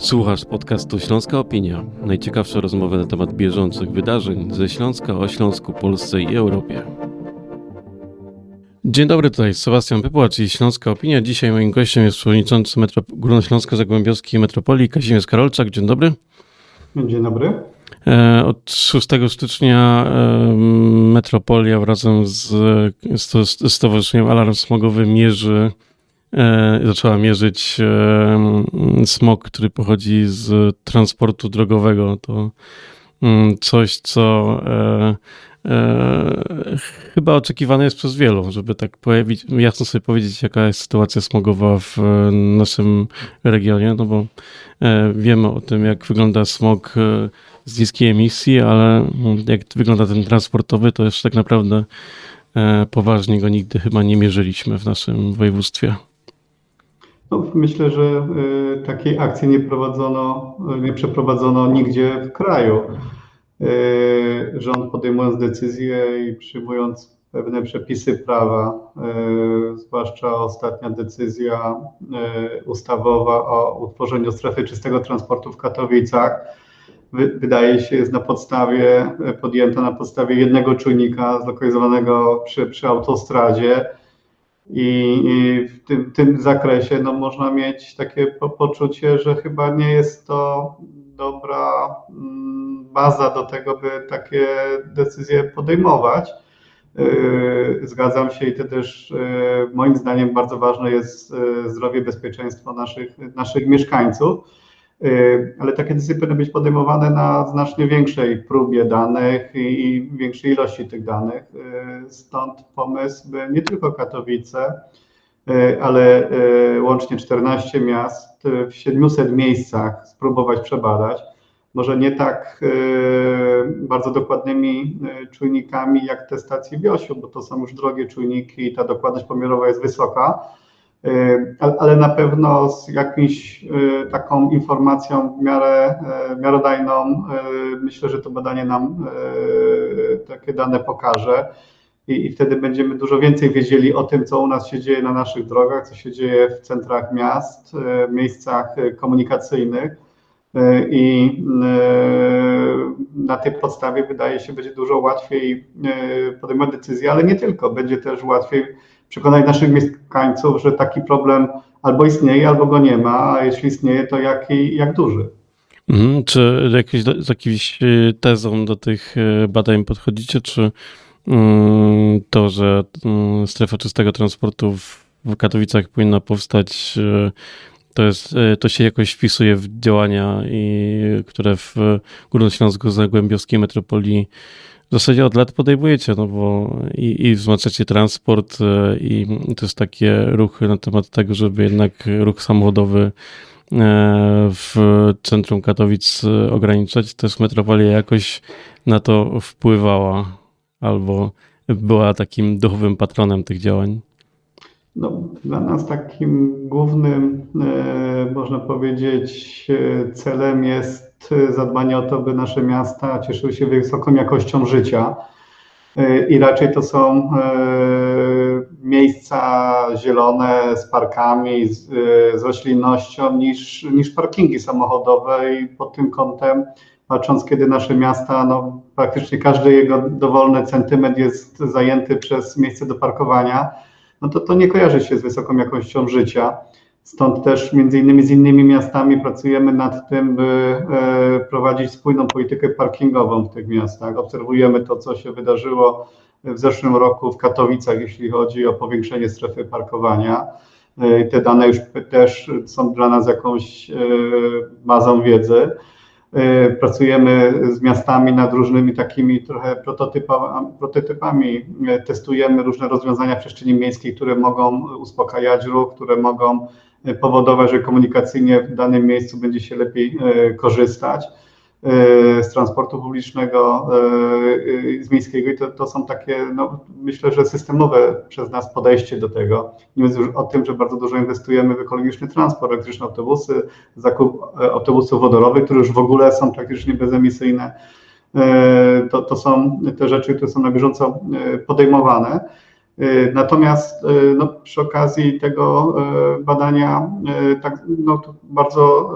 Słuchasz podcastu Śląska Opinia. Najciekawsze rozmowy na temat bieżących wydarzeń ze Śląska o Śląsku, Polsce i Europie. Dzień dobry, tutaj Sebastian Pypła, czyli Śląska Opinia. Dzisiaj moim gościem jest przewodniczący Metro... Górnośląsko-Zagłębiowskiej Metropolii Kazimierz Karolczak. Dzień dobry. Dzień dobry. E, Od 6 stycznia Metropolia wrazem z, Stowarzyszeniem Alarm Smogowy mierzy, zaczęła mierzyć e, smog, który pochodzi z transportu drogowego. To mm, coś, co e, e, chyba oczekiwane jest przez wielu, żeby tak pojawić, jasno sobie powiedzieć, jaka jest sytuacja smogowa w e, naszym regionie, no bo e, wiemy o tym, jak wygląda smog e, z niskiej emisji, ale mm, jak wygląda ten transportowy, to jeszcze tak naprawdę e, poważnie go nigdy chyba nie mierzyliśmy w naszym województwie. No, myślę, że y, takiej akcji nie prowadzono, nie przeprowadzono nigdzie w kraju. Y, rząd podejmując decyzje i przyjmując pewne przepisy prawa, y, zwłaszcza ostatnia decyzja ustawowa o utworzeniu strefy czystego transportu w Katowicach, wy, wydaje się jest na podstawie, podjęta na podstawie jednego czujnika zlokalizowanego przy, przy autostradzie. I, w tym, tym zakresie no, można mieć takie po, poczucie, że chyba nie jest to dobra mm, baza do tego, by takie decyzje podejmować. Yy, Zgadzam się i to też yy, moim zdaniem bardzo ważne jest yy, zdrowie, bezpieczeństwo naszych, naszych mieszkańców. Yy, Ale takie decyzje powinny być podejmowane na znacznie większej próbie danych i większej ilości tych danych. Yy, Stąd pomysł, by nie tylko Katowice, yy, ale łącznie 14 miast w 700 miejscach spróbować przebadać. Może nie tak bardzo dokładnymi czujnikami jak te stacje Wiosiu, bo to są już drogie czujniki i ta dokładność pomiarowa jest wysoka. Yy, ale- na pewno z jakąś yy, taką informacją w miarę yy, miarodajną, myślę, że to badanie nam takie dane pokaże i, i wtedy będziemy dużo więcej wiedzieli o tym, co u nas się dzieje na naszych drogach, co się dzieje w centrach miast, miejscach komunikacyjnych. I na tej podstawie wydaje się, będzie dużo łatwiej podejmować decyzje, ale nie tylko. Będzie też łatwiej przekonać naszych mieszkańców, że taki problem albo istnieje, albo go nie ma, a jeśli istnieje, to jaki, jak duży. Mhm. Czy jakieś, z jakąś e, tezą do tych e, badań podchodzicie, czy mm, to, że mm, strefa czystego transportu w, Katowicach powinna powstać, e, to, jest, to się jakoś wpisuje w działania, i, które w Górnośląsko-Zagłębiowskiej Metropolii w zasadzie od lat podejmujecie, no bo i, i wzmacniacie transport e, i też takie ruchy na temat tego, żeby jednak ruch samochodowy e, w centrum Katowic e, ograniczać. Też metropolia jakoś na to wpływała albo była takim duchowym patronem tych działań. No, dla nas takim głównym, można powiedzieć, celem jest e, zadbanie o to, by nasze miasta cieszyły się wysoką jakością życia. E, I raczej to są e, miejsca zielone z parkami, z, z roślinnością niż, niż parkingi samochodowe i pod tym kątem, patrząc kiedy nasze miasta, no, praktycznie każdy jego dowolny centymetr jest zajęty przez miejsce do parkowania, no to to nie kojarzy się z wysoką jakością życia. Stąd też między innymi z innymi miastami pracujemy nad tym, by e, prowadzić spójną politykę parkingową w tych miastach. Obserwujemy to, co się wydarzyło w zeszłym roku w Katowicach, jeśli chodzi o powiększenie strefy parkowania. E, Te dane już też są dla nas jakąś e, bazą wiedzy. Pracujemy z miastami nad różnymi takimi trochę prototypa, prototypami. Testujemy różne rozwiązania w przestrzeni miejskiej, które mogą uspokajać ruch, które mogą powodować, że komunikacyjnie w danym miejscu będzie się lepiej e, korzystać e, z transportu publicznego, e, z miejskiego i to, to są takie, no, myślę, że systemowe przez nas podejście do tego. Nie mówiąc już o tym, że bardzo dużo inwestujemy w ekologiczny transport, elektryczne autobusy, zakup autobusów wodorowych, które już w ogóle są praktycznie bezemisyjne. To, to są te rzeczy, które są na bieżąco podejmowane. Y, Natomiast y, no, przy okazji tego y, badania tak, no, bardzo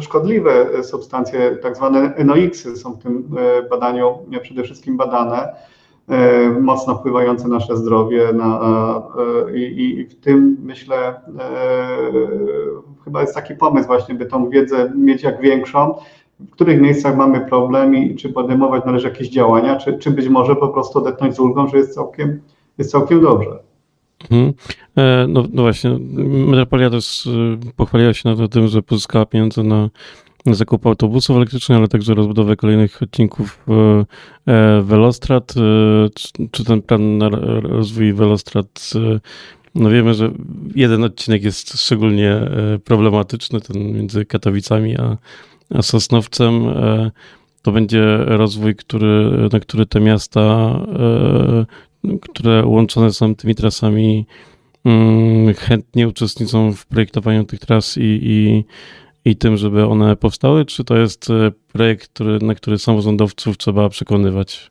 szkodliwe substancje, tak zwane NOx-y są w tym badaniu przede wszystkim badane, mocno wpływające na nasze zdrowie na, i, i w tym myślę chyba jest taki pomysł właśnie, by tą wiedzę mieć jak większą, w których miejscach mamy problem i czy podejmować należy jakieś działania, czy, czy być może po prostu odetchnąć z ulgą, że jest całkiem, jest całkiem dobrze. Mhm. E, No, no właśnie, Metropolia też pochwaliła się nad tym, że pozyskała pieniądze na na zakup autobusów elektrycznych, ale także rozbudowę kolejnych odcinków e, e, Velostrad. Czy, ten plan na ro- rozwój Velostrad, no wiemy, że jeden odcinek jest szczególnie problematyczny, ten między Katowicami a, a Sosnowcem. To będzie rozwój, który, na który te miasta, które łączone są tymi trasami, mm, chętnie uczestniczą w projektowaniu tych tras i, i, i tym, żeby one powstały? Czy to jest e, projekt, który, na który samorządowców trzeba przekonywać?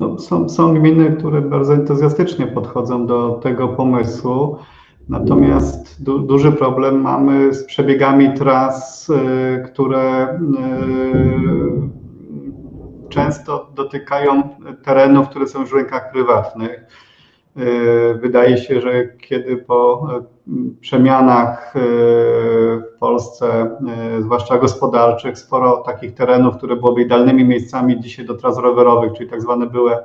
No, są, są gminy, które bardzo entuzjastycznie podchodzą do tego pomysłu, natomiast du, duży problem mamy z przebiegami tras, y, które y, często dotykają terenów, które są już w rękach prywatnych. Y, Wydaje się, że kiedy po y, przemianach y, w Polsce, zwłaszcza gospodarczych, sporo takich terenów, które byłyby idealnymi miejscami dzisiaj do tras rowerowych, czyli tak zwane były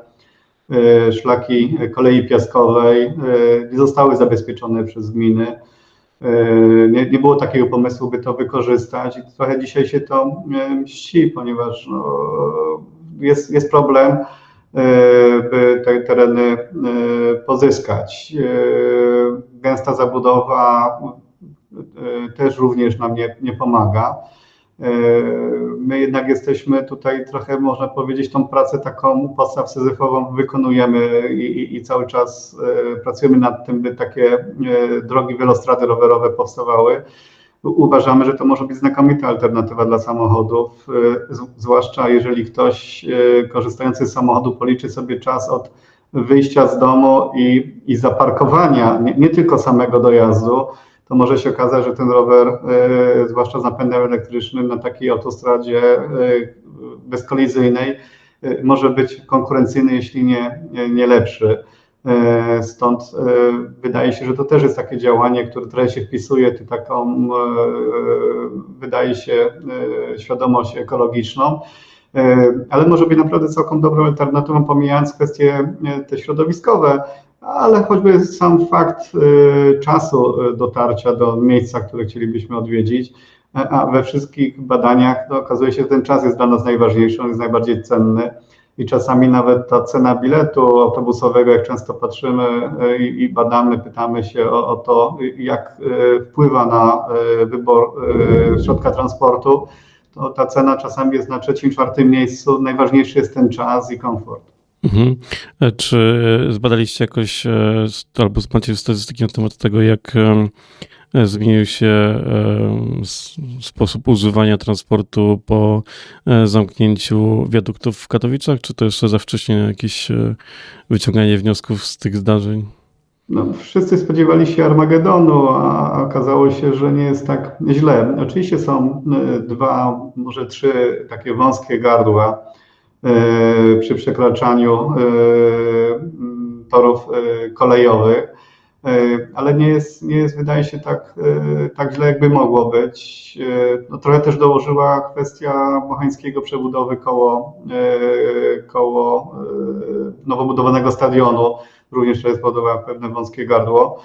szlaki kolei piaskowej, nie zostały zabezpieczone przez gminy. Y, Nie, nie było takiego pomysłu, by to wykorzystać i trochę dzisiaj się to y, mści, ponieważ no, jest, jest problem, y, by te tereny pozyskać. Gęsta zabudowa też również nam nie, nie pomaga. Y, My jednak jesteśmy tutaj trochę, można powiedzieć, tą pracę taką podstaw syzyfową wykonujemy i, i, i cały czas y, pracujemy nad tym, by takie y, drogi wielostrady rowerowe powstawały. Uważamy, że to może być znakomita alternatywa dla samochodów, zwłaszcza jeżeli ktoś korzystający z samochodu policzy sobie czas od wyjścia z domu i, i zaparkowania, nie, nie tylko samego dojazdu, to może się okazać, że ten rower, y, zwłaszcza z napędem elektrycznym na takiej autostradzie y, bezkolizyjnej, y, może być konkurencyjny, jeśli nie, nie lepszy. Stąd wydaje się, że to też jest takie działanie, które trochę się wpisuje w taką, wydaje się, świadomość ekologiczną, ale może być naprawdę całkiem dobrą alternatywą, pomijając kwestie te środowiskowe, ale choćby sam fakt y, czasu y, dotarcia do miejsca, które chcielibyśmy odwiedzić, a a we wszystkich badaniach no, okazuje się, że ten czas jest dla nas najważniejszy, on jest najbardziej cenny i czasami nawet ta cena biletu autobusowego, jak często patrzymy y, i, badamy, pytamy się o, o to, jak y, wpływa na wybór środka transportu, to ta cena czasami jest na trzecim, czwartym miejscu. Najważniejszy jest ten czas i komfort. Mhm. E, Czy zbadaliście jakoś, e, albo macie statystyki na temat tego, jak e, zmienił się sposób używania transportu po zamknięciu wiaduktów w Katowicach? Czy to jeszcze za wcześnie jakieś wyciąganie wniosków z tych zdarzeń? No, wszyscy spodziewali się Armagedonu, a okazało się, że nie jest tak źle. Oczywiście są dwa, może trzy takie wąskie gardła przy przekraczaniu y, mm, torów y, kolejowych, ale nie jest, nie jest wydaje się, tak, tak źle, jakby mogło być. No, trochę też dołożyła kwestia bocheńskiego przebudowy koło, koło nowo budowanego stadionu również to spowodowała pewne wąskie gardło.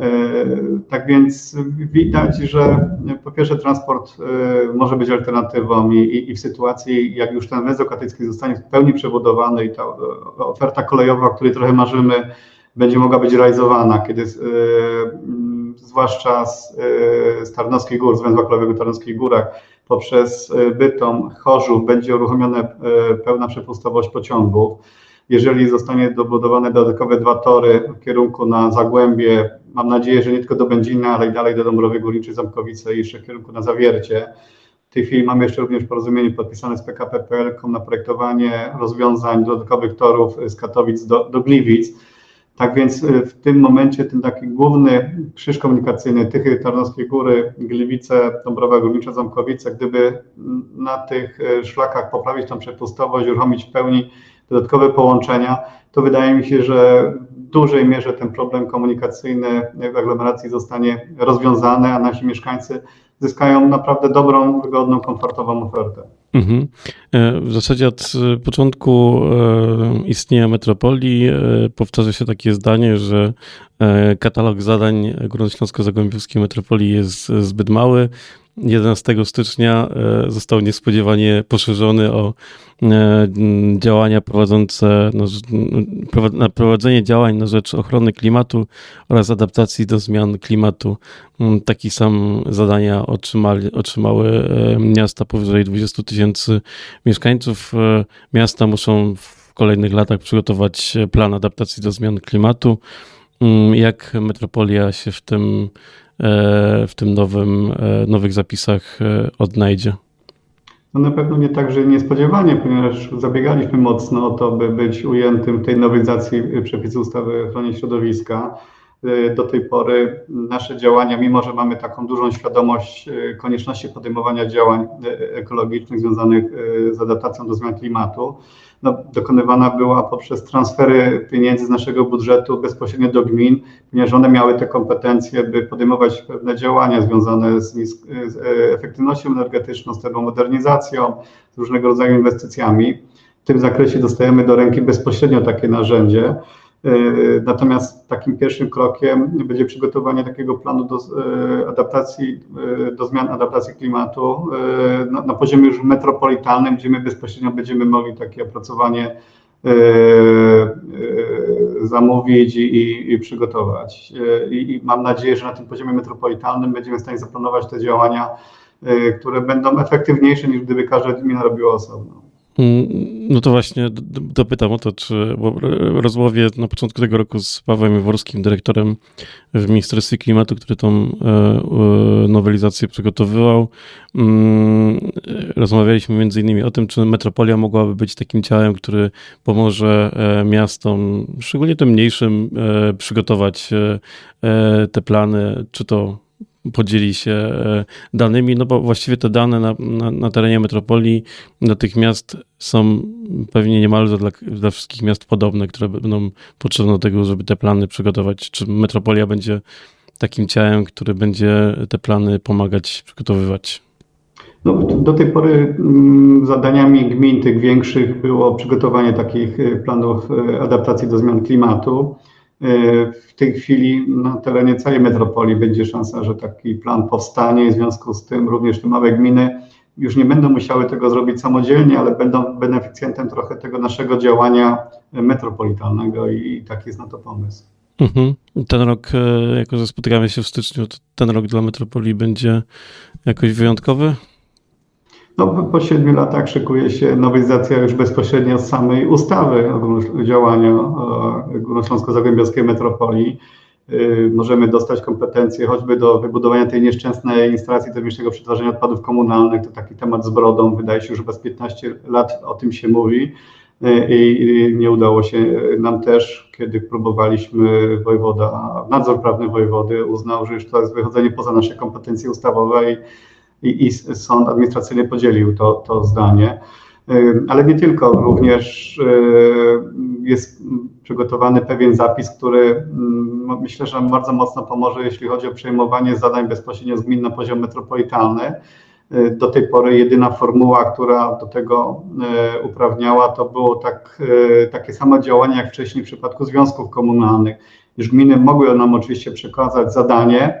E, Tak więc widać, że po pierwsze transport e, może być alternatywą i, i, w sytuacji, jak już ten węzeł katycki zostanie w pełni przebudowany i ta e, oferta kolejowa, o której trochę marzymy, będzie mogła być realizowana, kiedy zwłaszcza z, z Tarnowskich Gór, z węzła kolejowego Tarnowskich Górach, poprzez Bytom, Chorzów będzie uruchomiona pełna przepustowość pociągów. Jeżeli zostanie dobudowane dodatkowe dwa tory w kierunku na Zagłębie, mam nadzieję, że nie tylko do Będzina, ale i dalej do Dąbrowy Górniczej, Zamkowice i jeszcze w kierunku na Zawiercie. W tej chwili mamy jeszcze również porozumienie podpisane z PKP PLK na projektowanie rozwiązań dodatkowych torów z Katowic do, do Gliwic. Tak więc y, w tym momencie ten taki główny krzyż komunikacyjny Tychy, Tarnowskie Góry, Gliwice, Dąbrowa Górnicza, Ząbkowice, gdyby na tych y, szlakach poprawić tą przepustowość, uruchomić w pełni dodatkowe połączenia, to wydaje mi się, że w dużej mierze ten problem komunikacyjny w aglomeracji zostanie rozwiązany, a nasi mieszkańcy zyskają naprawdę dobrą, wygodną, komfortową ofertę. Mhm. E, W zasadzie od e, początku e, istnienia metropolii powtarza się takie zdanie, że katalog zadań Górnośląsko-Zagłębiowskiej Metropolii jest e, zbyt mały. 11 stycznia e, został niespodziewanie poszerzony o e, działania prowadzące prowa- na prowadzenie działań na rzecz ochrony klimatu oraz adaptacji do zmian klimatu. Mm, Taki sam zadania otrzymały e, miasta powyżej 20 tysięcy mieszkańców. E, Miasta muszą w kolejnych latach przygotować e, plan adaptacji do zmian klimatu. Mm, Jak metropolia się w tym, e, w tym nowym, e, nowych zapisach e, odnajdzie? No na pewno nie tak, że niespodziewanie, ponieważ zabiegaliśmy mocno o to, by być ujętym w tej nowelizacji przepisów ustawy o ochronie środowiska. Y, Do tej pory nasze działania, mimo że mamy taką dużą świadomość y, konieczności podejmowania działań y, ekologicznych związanych z adaptacją do zmian klimatu, no, dokonywana była poprzez transfery pieniędzy z naszego budżetu bezpośrednio do gmin, ponieważ one miały te kompetencje, by podejmować pewne działania związane z, z e, efektywnością energetyczną, z termomodernizacją, z różnego rodzaju inwestycjami. W tym zakresie dostajemy do ręki bezpośrednio takie narzędzie. E, Natomiast takim pierwszym krokiem będzie przygotowanie takiego planu do e, adaptacji, e, do zmian adaptacji klimatu e, na, na poziomie już metropolitalnym, gdzie my bezpośrednio będziemy mogli takie opracowanie e, e, zamówić i, i, i przygotować. E, I, I mam nadzieję, że na tym poziomie metropolitalnym będziemy w stanie zaplanować te działania, e, które będą efektywniejsze niż gdyby każda gmina robiła osobno. Mm, No to właśnie dopytam o to, czy bo rozmowie na początku tego roku z Pawłem Jaworskim, dyrektorem w Ministerstwie Klimatu, który tą e, nowelizację przygotowywał, mm, rozmawialiśmy między innymi o tym, czy metropolia mogłaby być takim ciałem, który pomoże e, miastom, szczególnie tym mniejszym, e, przygotować te plany, czy to podzieli się e, danymi, no bo właściwie te dane na, na, na terenie metropolii dla tych miast są pewnie niemalże dla, dla wszystkich miast podobne, które będą potrzebne do tego, żeby te plany przygotować. Czy metropolia będzie takim ciałem, który będzie te plany pomagać przygotowywać? No, do tej pory mm, zadaniami gmin tych większych było przygotowanie takich y, planów y, adaptacji do zmian klimatu. Y, W tej chwili na terenie całej metropolii będzie szansa, że taki plan powstanie w związku z tym również te małe gminy już nie będą musiały tego zrobić samodzielnie, ale będą beneficjentem trochę tego naszego działania metropolitalnego i taki jest na to pomysł. Mhm. Ten rok, e, jako że spotykamy się w styczniu, ten rok dla metropolii będzie jakoś wyjątkowy? No, po- siedmiu latach szykuje się nowelizacja już bezpośrednio z samej ustawy o działaniu Górnośląsko-Zagłębiowskiej Metropolii. Y, Możemy dostać kompetencje choćby do wybudowania tej nieszczęsnej instalacji termicznego przetwarzania odpadów komunalnych. To taki temat z brodą. Wydaje się, że bez 15 lat o tym się mówi. Y, I nie udało się nam też, kiedy próbowaliśmy wojewoda, nadzór prawny wojewody uznał, że już to jest wychodzenie poza nasze kompetencje ustawowe i i, i sąd administracyjny podzielił to, to zdanie. Ale nie tylko, również y, jest przygotowany pewien zapis, który mm, myślę, że bardzo mocno pomoże, jeśli chodzi o przejmowanie zadań bezpośrednio z gmin na poziom metropolitalny. Y, Do tej pory jedyna formuła, która do tego y, uprawniała, to było tak, takie samo działanie jak wcześniej w przypadku związków komunalnych, iż gminy mogły nam oczywiście przekazać zadanie,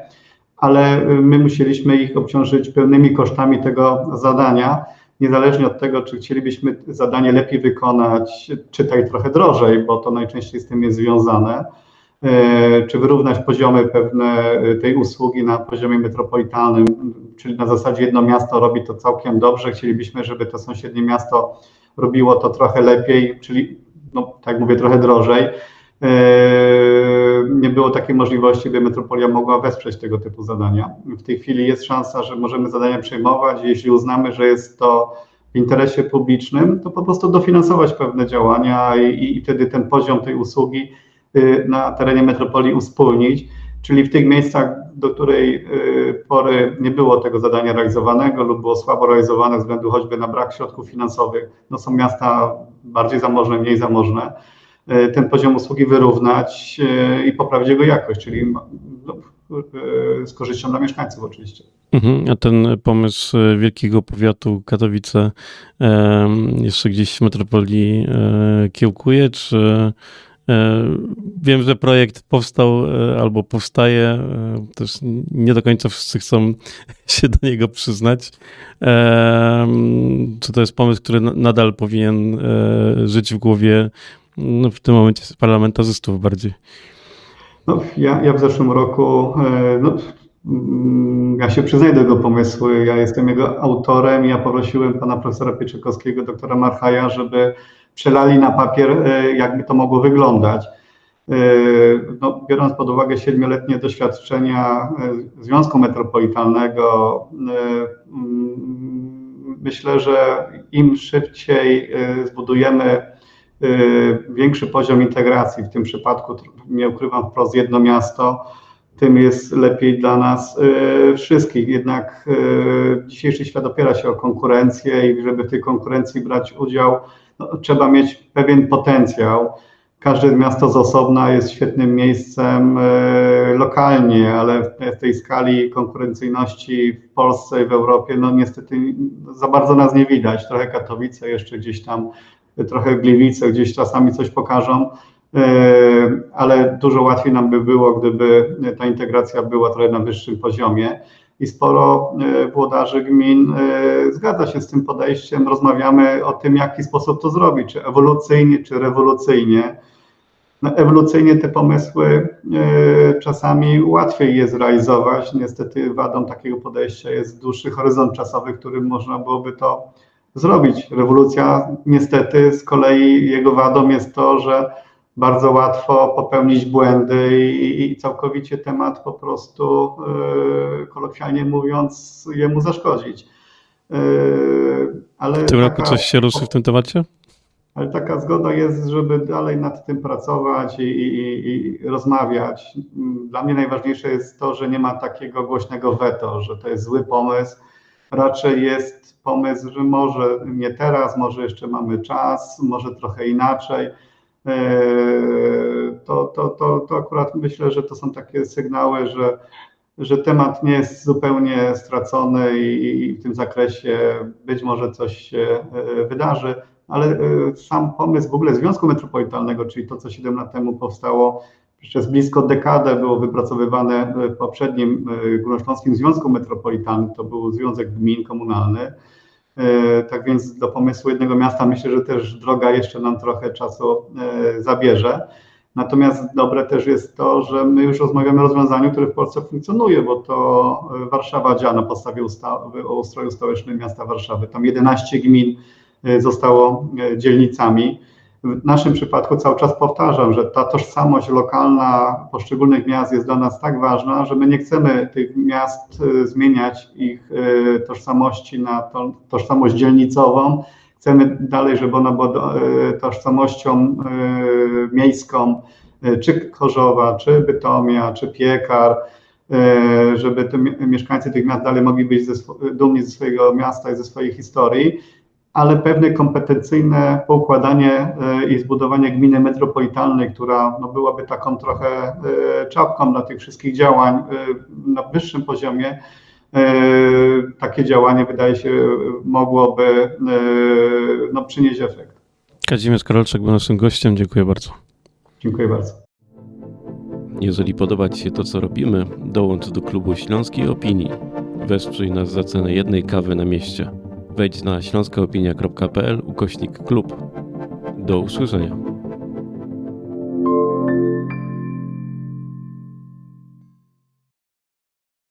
ale y, my musieliśmy ich obciążyć pełnymi kosztami tego zadania, niezależnie od tego, czy chcielibyśmy zadanie lepiej wykonać, czytaj trochę drożej, bo to najczęściej z tym jest związane, y, czy wyrównać poziomy pewne y, tej usługi na poziomie metropolitalnym, czyli na zasadzie jedno miasto robi to całkiem dobrze, chcielibyśmy, żeby to sąsiednie miasto robiło to trochę lepiej, czyli, no, tak mówię, trochę drożej. Nie było takiej możliwości, by metropolia mogła wesprzeć tego typu zadania. W tej chwili jest szansa, że możemy zadania przejmować. Jeśli uznamy, że jest to w interesie publicznym, to po prostu dofinansować pewne działania i, i wtedy ten poziom tej usługi y, na terenie metropolii uspólnić, czyli w tych miejscach, do której y, pory nie było tego zadania realizowanego lub było słabo realizowane ze względu choćby na brak środków finansowych, no są miasta bardziej zamożne, mniej zamożne, ten poziom usługi wyrównać y, i poprawić jego jakość, czyli no, y, z korzyścią dla mieszkańców oczywiście. Mhm, a ten pomysł e, Wielkiego Powiatu Katowice jeszcze gdzieś w metropolii e, kiełkuje, czy e, wiem, że projekt powstał e, albo powstaje, e, też nie do końca wszyscy chcą się do niego przyznać. Czy to jest pomysł, który na- nadal powinien e, żyć w głowie no, w tym momencie parlamentarzystów bardziej? No, ja, ja w zeszłym roku, e, no, mm, ja się przyznaję do tego pomysłu, ja jestem jego autorem ja poprosiłem pana profesora Pieczykowskiego, doktora Marchaja, żeby przelali na papier, e, jakby to mogło wyglądać. E, No, biorąc pod uwagę siedmioletnie doświadczenia Związku Metropolitalnego, mm, myślę, że im szybciej zbudujemy większy poziom integracji, w tym przypadku, nie ukrywam wprost, jedno miasto, tym jest lepiej dla nas y, wszystkich. Jednak y, dzisiejszy świat opiera się o konkurencję i żeby w tej konkurencji brać udział, no, trzeba mieć pewien potencjał. Każde miasto z osobna jest świetnym miejscem y, lokalnie, ale w tej skali konkurencyjności w Polsce i w Europie, no niestety za bardzo nas nie widać. Trochę Katowice jeszcze gdzieś tam trochę Gliwice gdzieś czasami coś pokażą, e, ale dużo łatwiej nam by było, gdyby ta integracja była trochę na wyższym poziomie. I sporo e, włodarzy gmin e, zgadza się z tym podejściem. Rozmawiamy o tym, w jaki sposób to zrobić, czy ewolucyjnie, czy rewolucyjnie. No, ewolucyjnie te pomysły e, czasami łatwiej je zrealizować. Niestety wadą takiego podejścia jest dłuższy horyzont czasowy, którym można byłoby to zrobić. Rewolucja niestety z kolei jego wadą jest to, że bardzo łatwo popełnić błędy i, i całkowicie temat po prostu, yy, kolokwialnie mówiąc, jemu zaszkodzić. Yy, ale W tym roku taka- coś się ruszy w tym temacie? ale taka zgoda jest, żeby dalej nad tym pracować i, i, i- i rozmawiać. Dla mnie najważniejsze jest to, że nie ma takiego głośnego weto, że to jest zły pomysł. Raczej jest pomysł, że może nie teraz, może jeszcze mamy czas, może trochę inaczej. Eee, To, to, to, to akurat myślę, że to są takie sygnały, że, że temat nie jest zupełnie stracony i, i w tym zakresie być może coś się e, wydarzy ale e, sam pomysł w ogóle Związku Metropolitalnego, czyli to, co 7 lat temu powstało, przez blisko dekadę było wypracowywane w poprzednim e, Górnośląskim Związku Metropolitalnym, to był Związek Gmin Komunalny. E, Tak więc do pomysłu jednego miasta myślę, że też droga jeszcze nam trochę czasu e, zabierze. Natomiast dobre też jest to, że my już rozmawiamy o rozwiązaniu, które w Polsce funkcjonuje, bo to e, Warszawa działa na podstawie ustawy o ustroju stołecznym miasta Warszawy. Tam 11 gmin e, zostało e, dzielnicami. W naszym przypadku cały czas powtarzam, że ta tożsamość lokalna poszczególnych miast jest dla nas tak ważna, że my nie chcemy tych miast e, zmieniać ich e, tożsamości na to, tożsamość dzielnicową. Chcemy dalej, żeby ona była e, tożsamością miejską, czy Chorzowa, czy Bytomia, czy Piekar, żeby te mi- mieszkańcy tych miast dalej mogli być dumni ze swojego miasta i ze swojej historii ale pewne kompetencyjne poukładanie e, i zbudowanie gminy metropolitalnej, która no, byłaby taką trochę e, czapką dla tych wszystkich działań e, na wyższym poziomie, takie działanie wydaje się mogłoby no, przynieść efekt. Kazimierz Karolczak był naszym gościem. Dziękuję bardzo. Dziękuję bardzo. Jeżeli podoba Ci się to, co robimy, dołącz do klubu Śląskiej Opinii. Wesprzyj nas za cenę jednej kawy na mieście. Wejdź na śląskaopinia.pl ukośnik klub. Do usłyszenia.